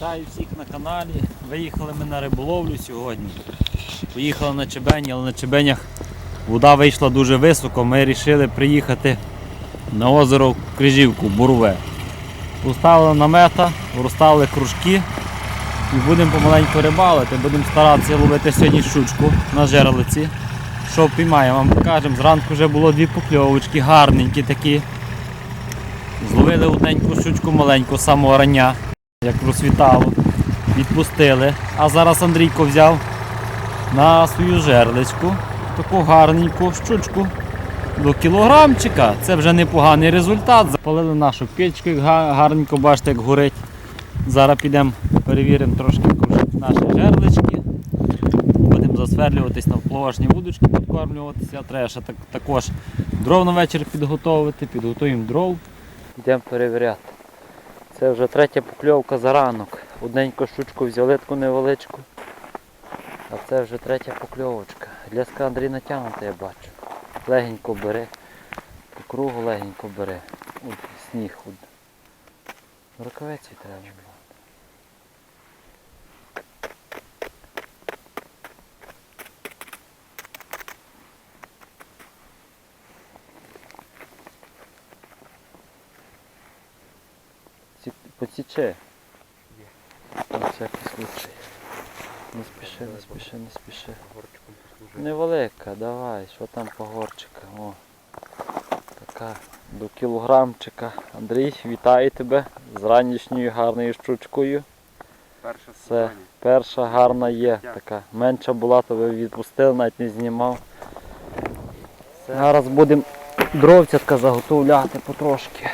Вітаю всіх на каналі. Виїхали ми на риболовлю сьогодні. Поїхали на Чебені, але на Чебенях вода вийшла дуже високо. Ми вирішили приїхати на озеро Крижівку, Бурове. Поставили намета, розставили кружки і будемо помаленьку рибалити. Будемо старатися ловити сьогодні щучку на жерлиці. Що піймаємо, вам покажемо. Зранку вже було дві покльовочки, гарненькі такі. Зловили одненьку щучку маленьку самого рання, як розсвітало. Відпустили. А зараз Андрійко взяв на свою жерличку таку гарненьку щучку до кілограмчика. Це вже непоганий результат. Запалили нашу печку, гарненько бачите, як горить. Зараз підемо перевіримо трошки наші жерлички. Будемо засверлюватись на впливашні вудочки, підкормлюватися. Треба ще так, також дров на вечір підготовити, підготуємо дров. Йдемо перевіряти. Це вже третя покльовка за ранок. Одненьку щучку взяли таку невеличку. А це вже третя покльовочка. Ляска Андрій натягнута, я бачу. Легенько бери. По кругу легенько бери. От, сніг. Рукавиці треба було. Ці- Посіче. На всякий случай. Не спіши, не спіши, не спіши. Невелика, давай, що там по горчикам. О. Така до кілограмчика. Андрій, вітаю тебе з ранішньою гарною щучкою. Перше Це перша гарна є така. Менша була, то ви відпустили, навіть не знімав. Зараз будемо дровцятка заготовляти потрошки.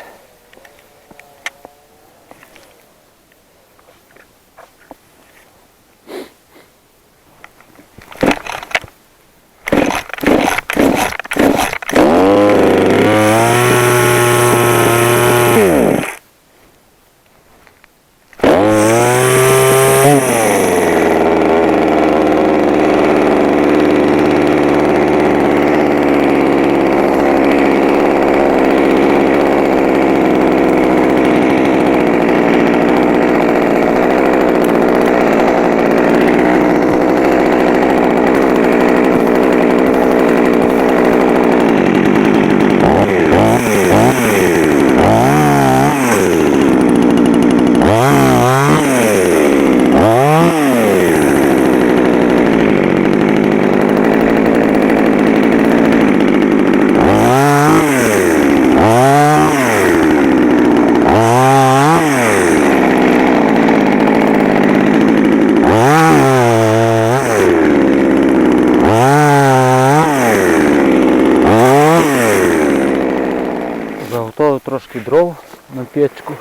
Заготовив трошки дров на печку.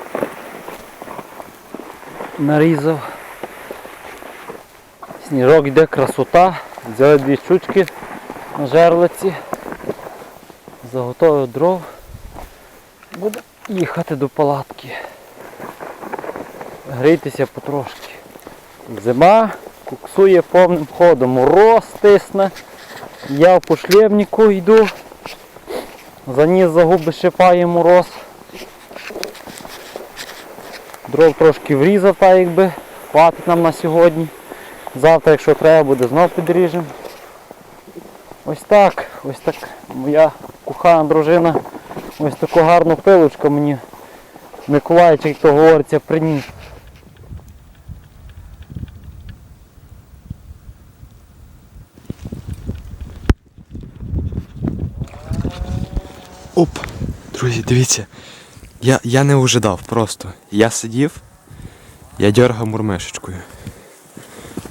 Нарізав. Сніжок йде, красота. Взяли дві щучки на жерлиці. Заготовив дров. Буде їхати до палатки. Грійтеся потрошки. Зима куксує повним ходом. Мороз тисне. Я по шлемнику йду. За ніс за губи шипає мороз. Дров трошки врізав, так якби. Хватить нам на сьогодні. Завтра, якщо треба буде, знов підріжемо. Ось так, ось так моя кохана дружина ось таку гарну пилочку мені Миколаївич, як то говориться, приніс. Оп! Друзі, дивіться. Я, я не ожидав просто. Я сидів, я дергав мурмешечкою.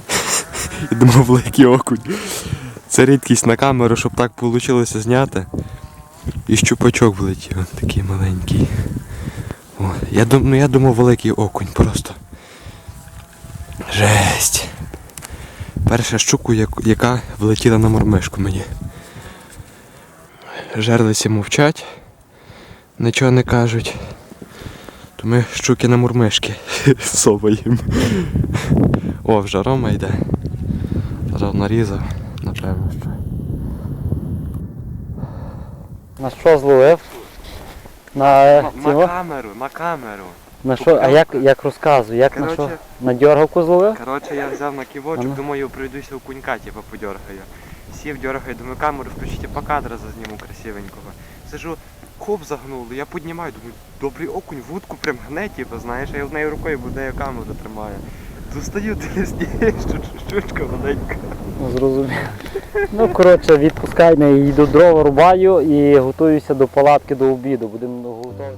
Я думав великий окунь. Це рідкість на камеру, щоб так вийшло зняти. І щупачок влетів, такий маленький. О, я, дум, ну, я думав великий окунь просто. Жесть. Перша щуку, яка влетіла на мормишку мені. Жерлиці мовчать, нічого не кажуть. То ми щуки на мурмишки соваємо. О, вже Рома йде. Зараз нарізав, напевно, що. На що зловив? На, цього? камеру, на камеру. на що? А як, як розказую? Як на що? Коротше- На дьоргавку зловив? Коротше, я взяв на ківочок, Ага. думаю, пройдуся у кунька, типу, подергаю. Сів, дергаю, думаю, камеру включити по кадра зазніму красивенького. Сижу, хоп загнули, я піднімаю, думаю, добрий окунь, вудку прям гне, типу, знаєш, я з нею рукою буде камеру тримаю. Достаю десь щучка маленька. Ну, зрозуміло. Ну, коротше, відпускай не йду дрова рубаю і готуюся до палатки до обіду. Будемо готувати.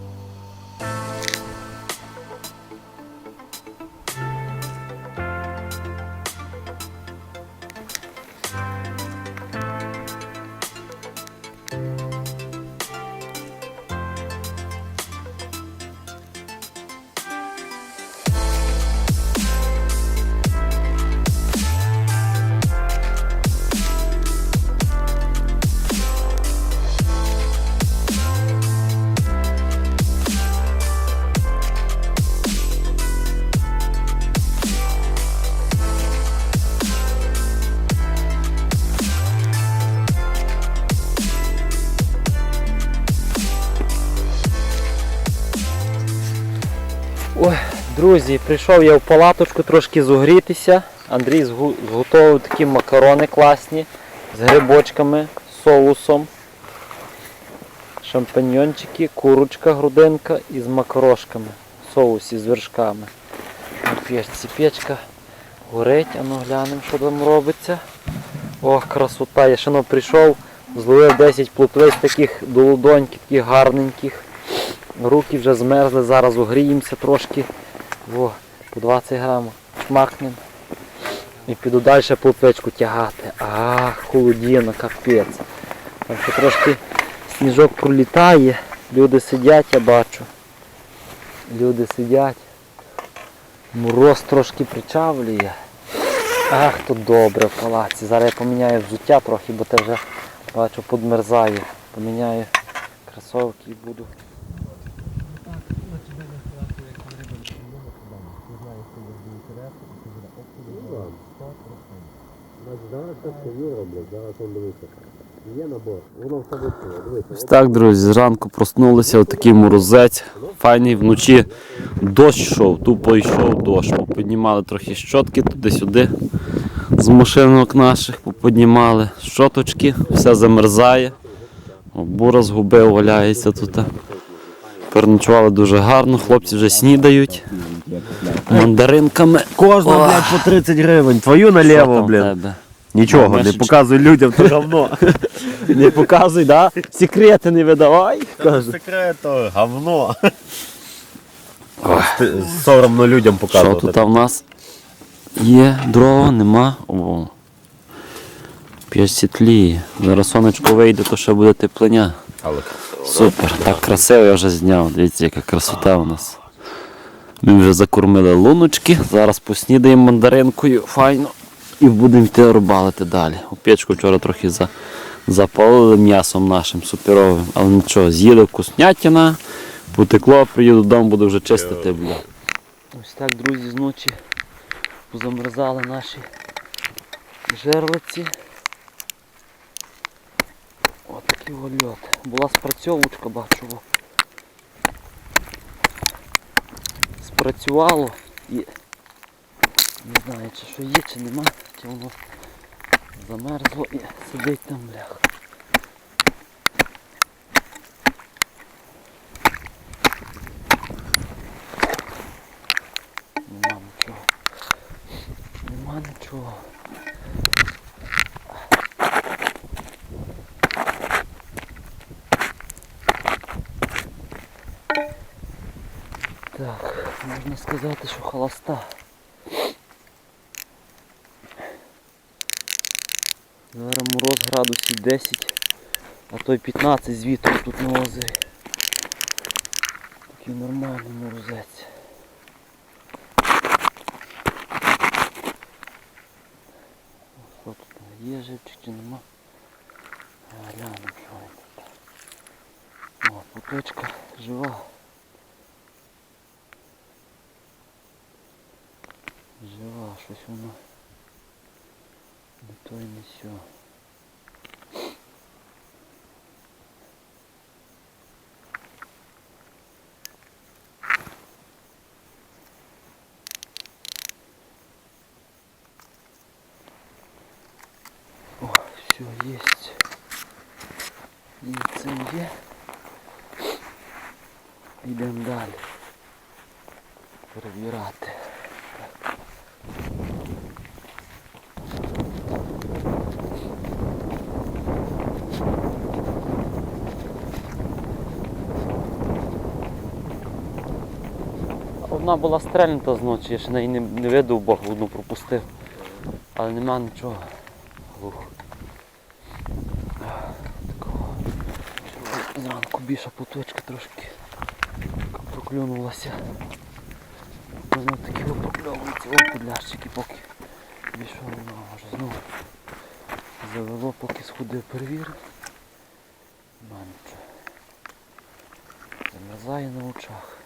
Друзі, прийшов я в палаточку трошки зогрітися. Андрій зготовив такі макарони класні з грибочками, соусом. Шампаньончики, курочка, грудинка і з макарошками. Соусі з вершками. Печка горить, а ну глянемо, що там робиться. Ох, красота. Я ще ну, прийшов, зловив 10 плотвиць таких долудоньких, таких гарненьких. Руки вже змерзли, зараз огріємося трошки. Во, по 20 грамів. Шмахнем. І піду далі плотвичку тягати. Ах, холодіно, капець. Там ще трошки сніжок пролітає. Люди сидять, я бачу. Люди сидять. Мороз трошки причавлює. Ах, тут добре в палаці. Зараз я поміняю взуття трохи, бо те вже бачу подмерзає. Поміняю кросовки і буду. Ось так, друзі, зранку проснулися, отакий морозець. Файний вночі дощ йшов, тупо йшов дощ. Попіднімали трохи щотки туди-сюди з машинок наших, поподнімали щоточки, все замерзає. Бура згубив, валяється тут. Переночували дуже гарно, хлопці вже снідають. Мандаринками. Кожна, блядь, по 30 гривень. Твою наліво, блядь. Нічого, не показуй людям, то говно. Не показуй, да? Секрети не видавай. Каже. Секрет то говно. Ти- Соромно людям Що показувати. тут в нас є? Дрова, нема. О. П'ять світліє. Зараз сонечко вийде, то ще буде теплення. Але Супер, так красиво я вже зняв. Дивіться, яка красота у нас. Ми вже закормили луночки, зараз поснідаємо мандаринкою файно і будемо йти рибалити далі. У печку вчора трохи за, запалили м'ясом нашим суперовим, але нічого, з'їли вкуснятина, потекло, приїду додому, буду вже чистити. Бля. Ось так, друзі, зночі позамерзали наші жерлиці. Отакий льот. Була спрацьовочка, бачу. Спрацювало і не знаю, чи що є, чи нема, чи воно замерзло і сидить там блях. Нема нічого. Нема нічого. Так, можна сказати, що холоста. Зараз мороз градусів 10, а то й 15 з вітру тут на озері. Такий нормальний морозець. Що тут є живчик чи нема? Глянемо що він тут. О, поточка жива. Жива, щось воно. Не то і не сьо. О, все есть. І це є. Йдемо далі. Перевірати. Одна була стрельнута зночі, я ще неї не, не видав, бо одну пропустив. Але нема нічого. Глухо. Такого. Зранку більша поточка трошки проклюнулася. Воно такі покльовуються, о, підлящики поки. Більше воно може знову завело, поки сходив перевірив. Нема нічого. Замерзає на очах.